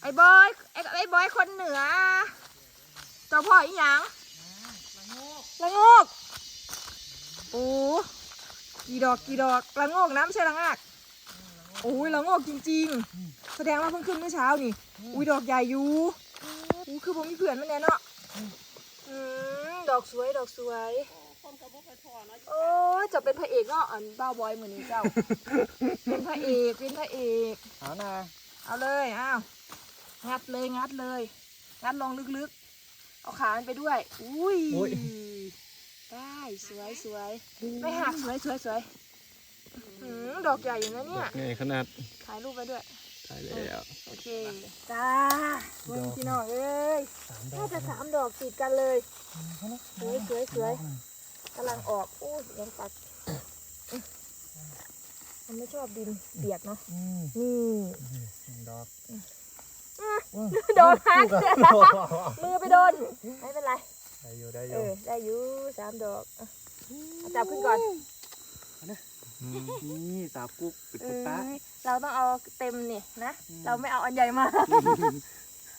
ไอ้บอยไอ้ไอ้บอยคนเหนือเจ้าพ่ออีหยังละโงกโอ้กี่ดอกกี่ดอกละโงกน้ำใช่ละงากโอ้ยละโงกจริง ๆ แสดงว่าเพิ่งขึ้นเมื่อเช้านี่อุ้ยดอกใหญ่อยู่อู้คือผมมีเพื่อนมันแน่เนาะอืมดอกสวยดอกสวยคนก็บ่ค่อยพอเนาะโอ้ยจะเป็นพระเอกเนาะอันบ้าวบอยเหมือนนี้เจ้า เป็นพระเอกเป็นพระเอกเอานะเอาเลยอ้าว งัดเลยงัดเลย งัดลงลึกๆ เอาขามันไปด้วย อุ้ย ได้สวยสวยไม่หักสวยสวยสวยอื้อหือดอกใหญ่อยู่นะเนี่ย ไงขนาดถ่ายรูปไปด้วย ถ่ายแล้วโอเค จ้าเว้ยพี่น้องเอ้ยสามดอน่ากจะสามดอกติดกันเลย สวยสวยสวยกำลังออกอู้ยยังตัดอื้อมันไม่ชอบดินเบียดเนาะอืมนี่หนึ่งดอก โดนหักมือไปโดน ไม่เป็นไร ได้อยู่ได้อเอยู่อ ได้อยู่สามดอกอะเอาจับขึ้นก่อนนี่สาวกุ๊กปิดเอกุ๊อกตาเราต้องเอาเต็มนี่นะเราไม่เอาอันใหญ่มา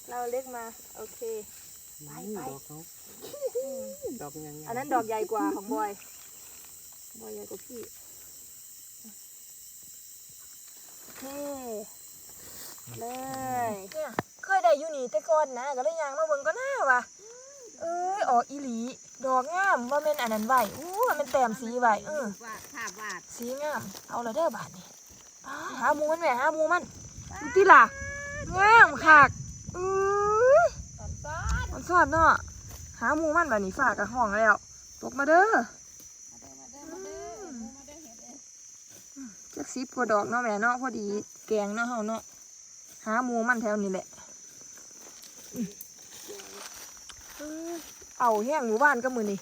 เราเล็กมา โอเค ไปไป ดอกเขาดอกยังไงอันนั้นดอกใหญ่กว่าของบอย บอยใหญ่กว่าพี่เฮ้เลยเนี่ย เคยได้อยู่นี่แต่ก่อนนะก็เลยยางมาเบิ่งก็น่าว่ะเอ้ยออกอีหลี ดอกงามว่าเป็นอันนั้นไหวอู้ว่าเป็นแต้มสีไหวเออวาภาพวาดสีงาม เอาละเด้อบาทนี่ป้าหาหมูมันแหม่หาหมูมันดูติล่ะงามคักอื้อตอนซ้อนมันสอดเนาะหาหมูมันบาดนี้ฝากกับห้องแล้วตกมาเด้อมาเด้อมาเด้อมาเด้อมาเด้อเห็ดเด้อจักสิบกว่าดอกเนาะแม่เนาะพอดีแกงเนาะเฮาเนาะหาหมูมันแถวนี้แหละ เอาแห้งหมู่บ้านก็มือนี่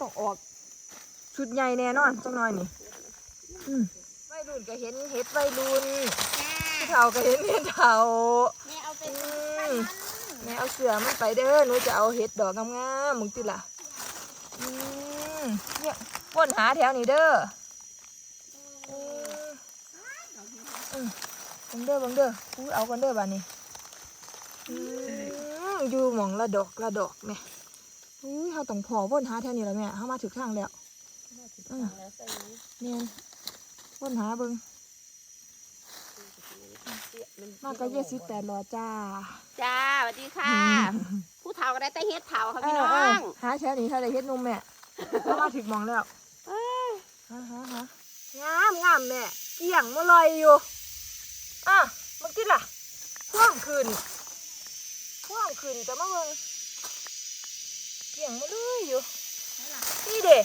ต้องออกชุดใหญ่แน่นอนจังหน่อยนี่อืมวัยรุ่นก็เห็นเห็ดวัยรุ่นผู้เฒ่าก็เห็นเห็ดเฒ่าแม่เอาเป็นอืพันมมันแม่เอาเสือมันไปเด้อหนูจะเอาเห็ดดอกงามๆมึงติล่ะอืมเนี่ยวนหาแถวนี้เด้ออืมอืมบังเด้อบังเด้ออู้เอากันเด้อบ้านนี้ อืมอยู่หมองละดอกละดอกแม่อุ้ยเขาต้องพอวนหาแถวนี้แล้วแม่เขามาถึงทางแล้วอืมแล้วใส่นี้เนียนวนหาเบิงมากก็เยสิบแปดรอจ้า จ้าสวัสดีค่ะ ผู้เฒ่าก็ได้แต่เฮ็ดเฒ่าค่ะเอพี่อน้อเอองหาแถวนี้เท่าไรเฮ็ดนุ่มแม่เขามาถึงหมองแล้วเอ้ยฮะฮะฮะงามงามแม่เกี่ยงมาลอยอยู่อะมันกินล่ะพ่วงคืน พ่วงคืนจะมาเบิ่งเกี่ยงมาเลยอยู่ นี่เด้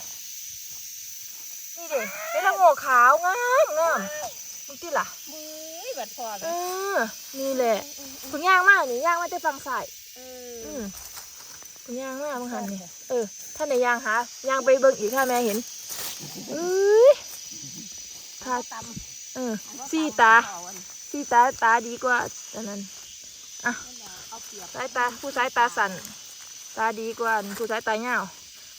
นี่เด้เป็นละโงกขาวงามงามมันกินล่ะมือบัดพอเอกันอนี่แหละเพิ่งย่างมากนี่ย่างมาแต่ฟังใส่เออือมเพิ่งย่างมากเมื่อหันนี่เออท่านในย่างหาย่างไปเบิ่งอีกถ้าแม่เห็นเอ้ยถ้าตเออำสี่ตาสี่ตาตาดีกว่าอันนั้นเอาเปรียบ สายตาผู้สายตาสั่น ตาดีกว่าผู้สายตาเงาว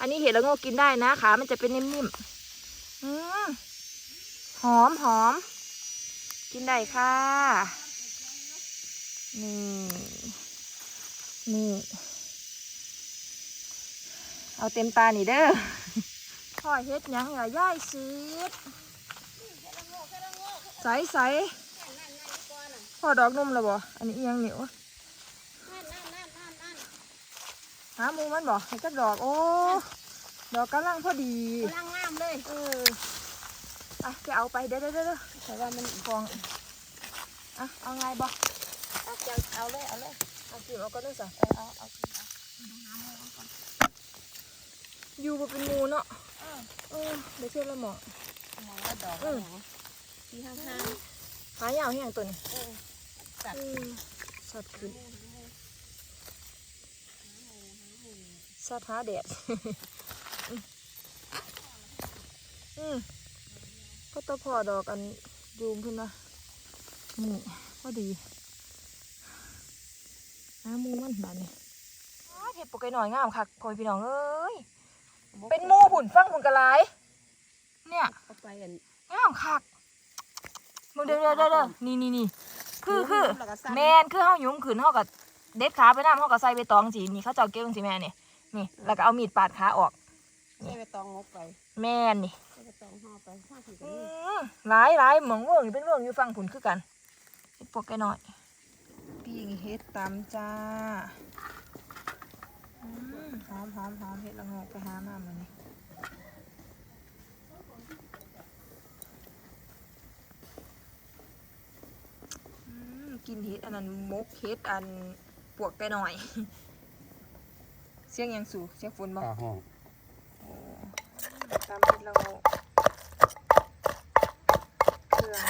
อันนี้เห็ดล้วโง่กินได้นะขา มันจะเป็นนิ่มๆอืมหอมหอม กินได้ค่ะ นี่ นี่ เอาเต็มตานี่เด้อพ่อเฮ็ดยังอย่าย่ายซีดใสใสพ่อดอกนุ่มแล้วบ่ อันนี้ยังเหนียว นั่นนั่นนั่นนั่นนั่น หาหมูมันบอกให้จักดอก โอ้ ดอกกำลังพอดีกำลังงามเลยเอออะจะเอาไปเด้อเด้อเด้อแต่ว่ามันฟองอะเอาไงบอกเอาจะเอาเลยเอาเลยเอากินเอาก็ได้สิเออเอาเอากินเอาอยู่บ่เป็นหมูเนาะเออเดี๋ยวเชื่อละหมอมองว่าดอกอะไรที่ข้างขายาวแห้งตัวนี้ๆเออสัตว์อืมสัตว์ขึ้น สัตว์หาแดดอืมก็ตะพอดอกอันยูมขึ้นนะนี่พอดีน้ำมูมันบานนี่เห็ดปกไก่หน่อยงามคักพ่อพี่น้องเอ้ยเป็นหมูหุ่นฟังหุ่นกระไรเนี่ยเอาไปอันงามคักมึงเด้อเด้อเด้อเด้อนี่นี่นี่คือคือแล้วก็สั่นแม่นคือเฮายุ้มขืนเฮาก็เด็ดขาไปน้ำเฮาก็ใส่ใบตองจีนี่เขาเจ้าเก็บจังซี่แม่นี่นี่ แล้วก็เอามีดปาดขาออกใส่ใบตองงกไปแม่นนี่ใส่ใบตองห่อไปห่อถึงกัอืนนี่มหลายหลายหมองเวิร์งเป็นเวิร์งอยู่ฟังผุนคือกันเฮ็ดพวกแกน้อยปิ้งเฮ็ดตำจ้าอืมหอมหอมหอมเฮ็ดละโงกไปหามามื้อนี้อืมกินเฮ็ดอันนั้นมกเฮ็ดอันปวกไปหน่อย เสียงหยังสู่เสียงฝนบ่ปลาห้องตามที่เราเครื่อง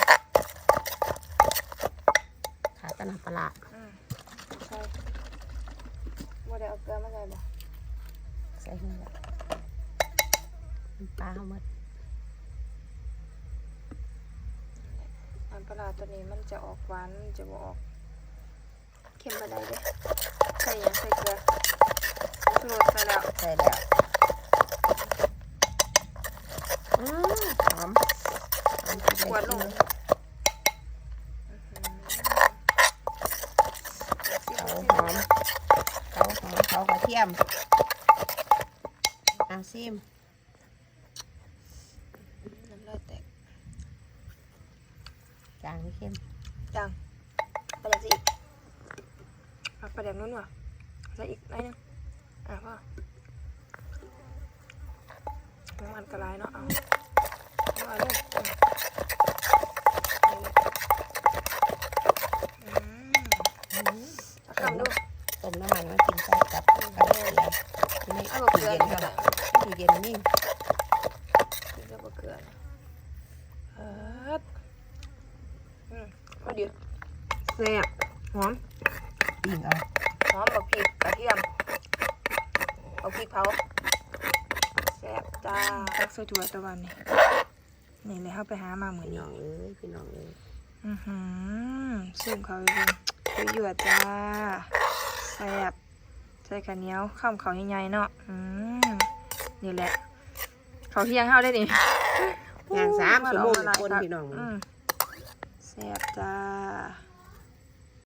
ขาตะนาปลาอืมใช่ว่าได้เอาเกลือมาใส่บ่ใส่หัวปลาหมดอันปลาร้าตัวนี้มันจะออกหวานมันจะบ่ออกเค็มมาได้เด้ใส่หยังใส่เกลือผง ชูรสใส่แล้วใส่แล้วอืมหอมหอมขวดลงเขาหอมเขาหอมเขากระเทียมอาซิมน้ำลายแตกจางไม่เข้มจังไปยังสิอีกเอาไปแดกนู้นว่ะใส่อีกหน่อยหนึงอะพ่อ น้ำมันกระไรเนาะเอาเอาเลยอืมอืมอืมเอาคำดูต้มน้ำมันมากินใส่กับกับเกลือไม่เอาตู้เกลือเย็นนี่ก็เท่าได้ตู้เย็นนี่กินกับเกลือนะเอิดอืมพอดีแซ่บหอมปิ้งเอาหอมบักพริกกระเทียมเอาพริกเผา แซ่บจ้าตักใส่ถ้วยตะวันนี่นี่เลยเขาไปหามาเหมือนพี่นี้น้องเอ้ยพี่น้องเอ้ยอือหือซุ่มเขาไปเป็นไปหยวดจ้าแซ่บใส่ข้าวเหนียวข้ามเขาวใหญ่ๆเนาะอืมนี่แหละเขาวเที่ยงเข้าได้ดิย่างสามชั่วโมงว่าเราคนเอามาหลายพี่น้องอืมแซ่บจ้า